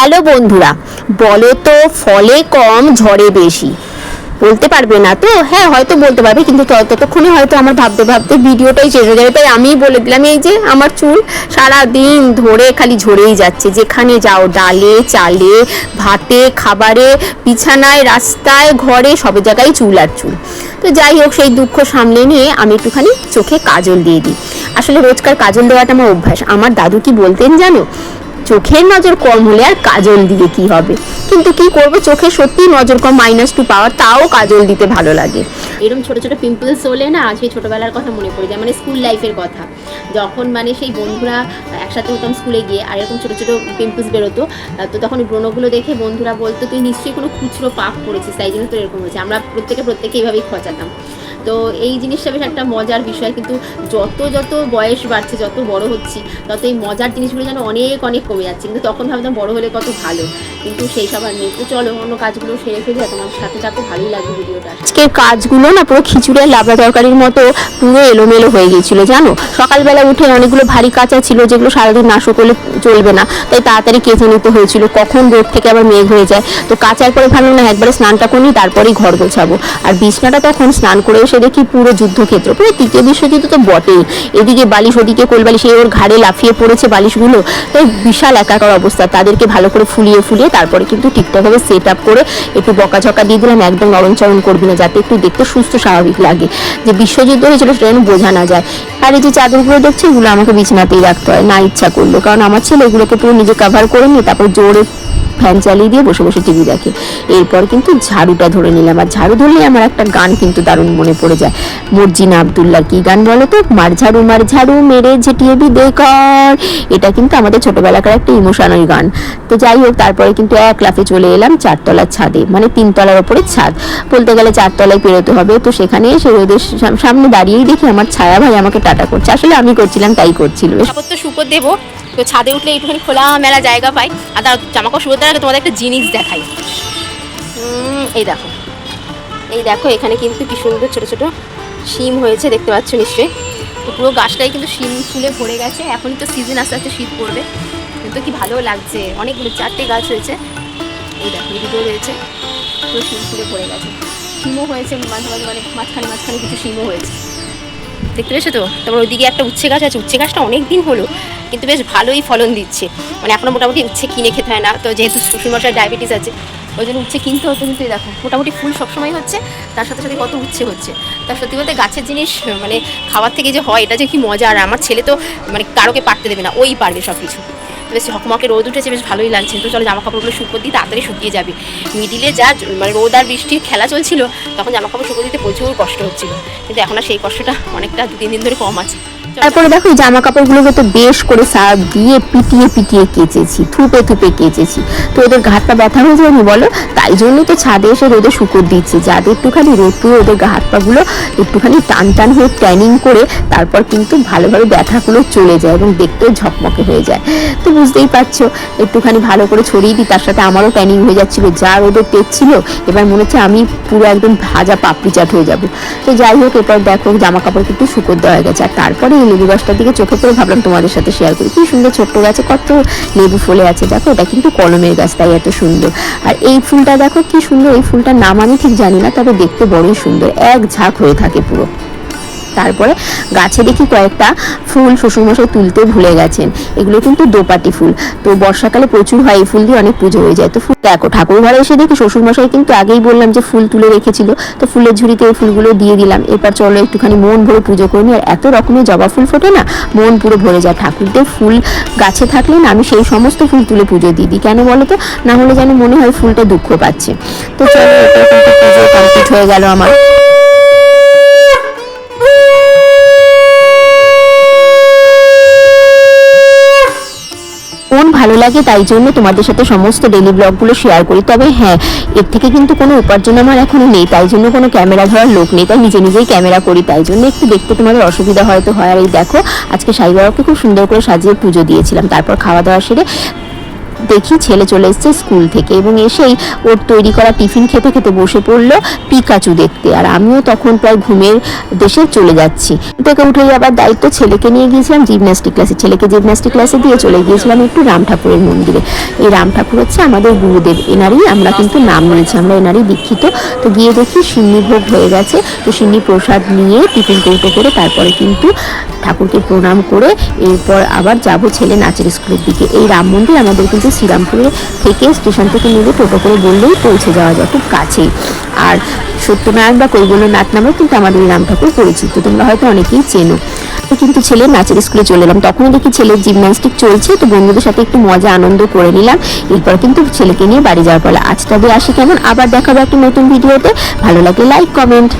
Hello বন্ধুরা, বলো তো ফলে কম, ঝড়ে বেশি। বলতে পারবে না তো? হ্যাঁ হয়তো বলতে পারবে, কিন্তু ততক্ষণে হয়তো আমার ভাবতে ভাবতে ভিডিওটাই শেষ হয়ে যাবে। তাই আমিই বলে দিলাম, এই যে আমার চুল সারা দিন ধরে খালি ঝরেই যাচ্ছে। যেখানে যাও, ডালে, চালে, ভাতে, খাবারে, বিছানায়, রাস্তায়, ঘরে, সব জায়গায় চুল আর চুল। তো যাই হোক, সেই দুঃখ সামলে নিয়ে আমি একটুখানি চোখে কাজল দিয়ে দিই। আসলে রোজকার কাজল দেওয়াটা আমার অভ্যাস। আমার দাদু কি বলতেন জানো? চোখের নজর কম হলে আর কাজল দিয়ে কি হবে? কিন্তু কি করব? চোখে সত্যি নজর কম মাইনাস টু পাওয়ার তাও কাজল দিতে ভালো লাগে। এরকম ছোট ছোট পিম্পলস হলে না সেই ছোটবেলার কথা মনে পড়ে যায় মানে স্কুল লাইফের কথা। যখন মানে সেই বন্ধুরা একসাথে হতাম স্কুলে গিয়ে, আর এরকম ছোট ছোট পিম্পলস বেরোতো, তো তখন ব্রণগুলো দেখে বন্ধুরা বলতো, তুই নিশ্চয়ই কোনো খুচরো পাপ করেছিস, তাই জন্য তোর এরকম হয়েছে। আমরা প্রত্যেকে প্রত্যেকে এইভাবেই খচাতাম। তো এই জিনিসটা বেশ একটা মজার বিষয়। কিন্তু যত যত বয়স বাড়ছে, যত বড় হচ্ছি, তত এই মজার জিনিসগুলো যেন অনেক অনেক কমে যাচ্ছে। কিন্তু তখন ভাবতাম বড় হলে কত ভালো। কিন্তু সেই সব আর নেই। তো চলো, অন্য কাজগুলো সেরে ফেলে তোমার সাথে থাকো ভালোই লাগবে ভিডিওটা। আজকের কাজগুলো না পুরো খিচুড়ের লাবড়া তরকারির মতো পুরো এলোমেলো হয়ে গিয়েছিল, জানো? সকালবেলা উঠে অনেকগুলো ভারী কাঁচা ছিল যেগুলো সারাদিন না শুকোলে চলবে না। তাই তাড়াতাড়ি কেচে নিতে হয়েছিল। কখন রোদ থেকে আবার মেঘ হয়ে যায়। তো কাচার পরে ভালো না, একবারে স্নানটা করি তারপরেই ঘর গোছাবো। আর বিছনাটা তখন স্নান করে এসে দেখি পুরো যুদ্ধক্ষেত্র, পুরো তৃতীয় বিশ্বযুদ্ধ তো বটেই। এদিকে বালিশ, ওদিকে কোলবালিশ এই ওর ঘাড়ে লাফিয়ে পড়েছে বালিশগুলো। তো বিশাল একাকার অবস্থা, তাদেরকে ভালো করে ফুলিয়ে ফুলিয়ে তারপরে কিন্তু ঠিকঠাকভাবে সেট আপ করে একটু বকাঝকা দিয়ে দিলাম, একদম নরমচরণ করবি না, যাতে একটু দেখতে সুস্থ, স্বাভাবিক লাগে। যে বিশ্বযুদ্ধ হয়েছিল, সেটা যেন বোঝা না যায়। আর এই যে চাদরগুলো দেখছি, এগুলো আমাকে বিছানাতেই রাখতে হয়, না ইচ্ছা করল কারণ আমার ছেলে এগুলোকে পুরো নিজে কাভার করে নিয়ে, তারপর জোরে ফ্যান চালিয়ে দিয়ে বসে বসে টিভি দেখে। এরপর কিন্তু ঝাড়ুটা ধরে নিলাম। আর ঝাড়ু ধরলে আমার একটা গান কিন্তু দারুণ মনে পড়ে যায়। মর্জিনা আবদুল্লার কি গান বলো তো? মার ঝাড়ু মার ঝাড়ু, মেরে ঝেটিয়ে বিদে কর। এটা কিন্তু আমাদের ছোটবেলাকার একটা ইমোশনাল গান। তো যাই হোক, তারপরে কিন্তু এক লাফে চলে এলাম চারতলার ছাদে মানে তিনতলার ওপরে ছাদ। বলতে গেলে চারতলায় পেরোতে হবে। তো সেখানে এসে রোদের সামনে দাঁড়িয়েই দেখি আমার ছায়া ভাই আমাকে টাটা করছে। আসলে আমি করছিলাম, তাই করছিল। তো শুকো দেবো। তো ছাদে উঠলে একটুখানি খোলা মেলা জায়গা পাই। আর তার জামা কাপড় শুকোতে আগে তোমাদের একটা জিনিস দেখাই। এই দেখো। এই দেখো, এখানে কিন্তু কি সুন্দর ছোটো ছোটো শিম হয়েছে, দেখতে পাচ্ছ নিশ্চয়ই। তো পুরো গাছটাই কিন্তু শিম ফুলে ভরে গেছে। এখনই তো সিজন আস্তে আস্তে শীত পড়বে। কিন্তু কি ভালো লাগছে। অনেকগুলো চারটে গাছ হয়েছে। এই দেখো এদিকেও রয়েছে পুরো শিম ফুলে ভরে গেছে। শিমও হয়েছে, মাঝে মাঝে মানে মাঝখানে মাঝখানে কিছু শিমও হয়েছে। দেখতে পেয়েছ তো? তারপর ওইদিকে একটা উচ্ছে গাছ আছে। উচ্ছে গাছটা অনেক দিন হলো, কিন্তু বেশ ভালোই ফলন দিচ্ছে। মানে এখনও মোটামুটি উচ্ছে কিনে খেতে হয় না। তো যেহেতু শ্বশুরমশাই ডায়াবেটিস আছে, ওই জন্য উচ্ছে কিনতে হতো। কিন্তু দেখো, মোটামুটি ফুল সবসময় হচ্ছে, তার সাথে সাথে কত উচ্ছে হচ্ছে। তার সত্যি বলতে গাছের জিনিস মানে খাওয়ার থেকে যে হয়, এটা যে কি মজা। আর আমার ছেলে তো মানে কারোকে পারতে দেবে না। ওই পারবে সব কিছু বেশ হকমকে রোদ উঠেছে, বেশ ভালোই লাগছে। তো চলো জামা কাপড়গুলো শুকো দিই তাড়াতাড়ি শুকিয়ে যাবে। মিডিলে যা মানে রোদ আর বৃষ্টির খেলা চলছিল, তখন জামা কাপড় শুকো দিতে প্রচুর কষ্ট হচ্ছিল। কিন্তু এখন আর সেই কষ্টটা অনেকটা দু তিন দিন ধরে কম আছে। তারপরে দেখো জামা কাপড়গুলোকে তো বেশ করে সার্ফ দিয়ে পিটিয়ে পিটিয়ে কেচেছি, থুপে থুপে কেচেছি। তো ওদের ঘাট পা ব্যথা হয়ে যায়নি বলো? তাই জন্যই তো ছাদে এসে রোদে শুকর দিচ্ছে, যাতে একটুখানি রোদ পেয়ে ওদের হাত পাগুলো একটুখানি টান টান হয়ে ট্যানিং করে তারপর কিন্তু ভালোভাবে ব্যথাগুলো চলে যায় এবং দেখতেও ঝকমকে হয়ে যায়। তো বুঝতেই পারছ, একটুখানি ভালো করে ছড়িয়ে দিই, তার সাথে আমারও ট্যানিং হয়ে যাচ্ছিল, যা রোদের তেজ ছিল এবার মনে হচ্ছে আমি পুরো একদম ভাজা পাপড়ি চাট হয়ে যাব। তো যাই হোক, এরপর দেখো জামা কাপড় কিন্তু শুকর দেওয়া গেছে, আর তারপরে লেবু গাছটার দিকে চোখে পড়ে ভাবলাম তোমাদের সাথে শেয়ার করি। কি সুন্দর ছোট্ট গাছে কত লেবু ফুলে আছে। দেখো, এটা কিন্তু কলমের গাছ, তাই এত সুন্দর। আর এই ফুলটা দেখো, কি সুন্দর, এই ফুলটার নাম আমি ঠিক জানি না, তবে দেখতে বড়ই সুন্দর। এক ঝাঁক হয়ে থাকে পুরো। তারপরে গাছে দেখি কয়েকটা ফুল শ্বশুরমশাই তুলতে ভুলে গেছেন। এগুলো কিন্তু দোপাটি ফুল। তো বর্ষাকালে প্রচুর হয় এই ফুল দিয়ে অনেক পুজো হয়ে যায়। তো ফুল দেখো, ঠাকুর ঘরে এসে দেখি শ্বশুরমশাই কিন্তু আগেই বললাম যে ফুল তুলে রেখেছিল। তো ফুলের ঝুড়িতে এই ফুলগুলো দিয়ে দিলাম। এরপর চলো একটুখানি মন ভরে পুজো করে নিই আর এত রকমের জবা ফুল ফোটে না, মন পুরো ভরে যায়। ঠাকুরদের ফুল গাছে থাকলে না আমি সেই সমস্ত ফুল তুলে পুজো দিয়ে দিই। কেন বলো তো? না হলে যেন মনে হয় ফুলটা দুঃখ পাচ্ছে। তো চলো পুজো কমপ্লিট হয়ে গেল আমার। লাগে, তাই জন্য তোমাদের সাথে সমস্ত ডেলি ব্লগগুলো শেয়ার করি। তবে হ্যাঁ এর থেকে কিন্তু কোনো উপার্জন আমার এখনও নেই, তাই জন্য কোনো ক্যামেরা ধরার লোক নেই, তাই নিজে নিজেই ক্যামেরা করি, তাই জন্য একটু দেখতে তোমাদের অসুবিধা হয়তো হয়। আর এই দেখো, আজকে সাইবাবাকে খুব সুন্দর করে সাজিয়ে পুজো দিয়েছিলাম, তারপর খাওয়া দাওয়া সেরে দেখি ছেলে চলে এসেছে স্কুল থেকে এবং এসেই ওর তৈরি করা টিফিন খেতে খেতে বসে পড়ল পিকাচু দেখতে। আর আমিও তখন প্রায় ঘুমের দেশে চলে যাচ্ছি। থেকে উঠে যাবার দায়িত্ব ছেলেকে নিয়ে গিয়েছিলাম জিমন্যাস্টিক ক্লাসে ছেলেকে জিমন্যাস্টিক ক্লাসে দিয়ে চলে গিয়েছিলাম একটু রাম ঠাকুরের মন্দিরে। এই রাম ঠাকুর হচ্ছে আমাদের গুরুদেব। এনারই আমরা কিন্তু নাম নিয়েছি, আমরা এনারই দীক্ষিত। তো গিয়ে দেখি সিন্নি ভোগ হয়ে গেছে। তো সিন্নি প্রসাদ নিয়ে টিফিন কৌটো করে তারপরে কিন্তু ঠাকুরকে প্রণাম করে এরপর আবার যাব ছেলে নাচের স্কুলের দিকে। এই রাম মন্দির আমাদের কিন্তু শ্রীরামপুরে থেকে স্টেশন থেকে নেবে টোটো করে বললেই পৌঁছে যাওয়া যায় খুব কাছেই। আর সত্যনারায়ণ বা কৈবল্যনাথ নামেও কিন্তু আমাদের রাম ঠাকুর পরিচিত, তোমরা হয়তো অনেকেই চেনো। কিন্তু ছেলে নাচের স্কুলে চলে এলাম, তখনই দেখি ছেলের জিমন্যাস্টিক চলছে, তো বন্ধুদের সাথে একটু মজা, আনন্দ করে নিলাম। এরপর কিন্তু ছেলেকে নিয়ে বাড়ি যাওয়ার পরে আজ তবে আসি কেমন? আবার দেখাবো একটা নতুন ভিডিওতে। ভালো লাগে লাইক কমেন্ট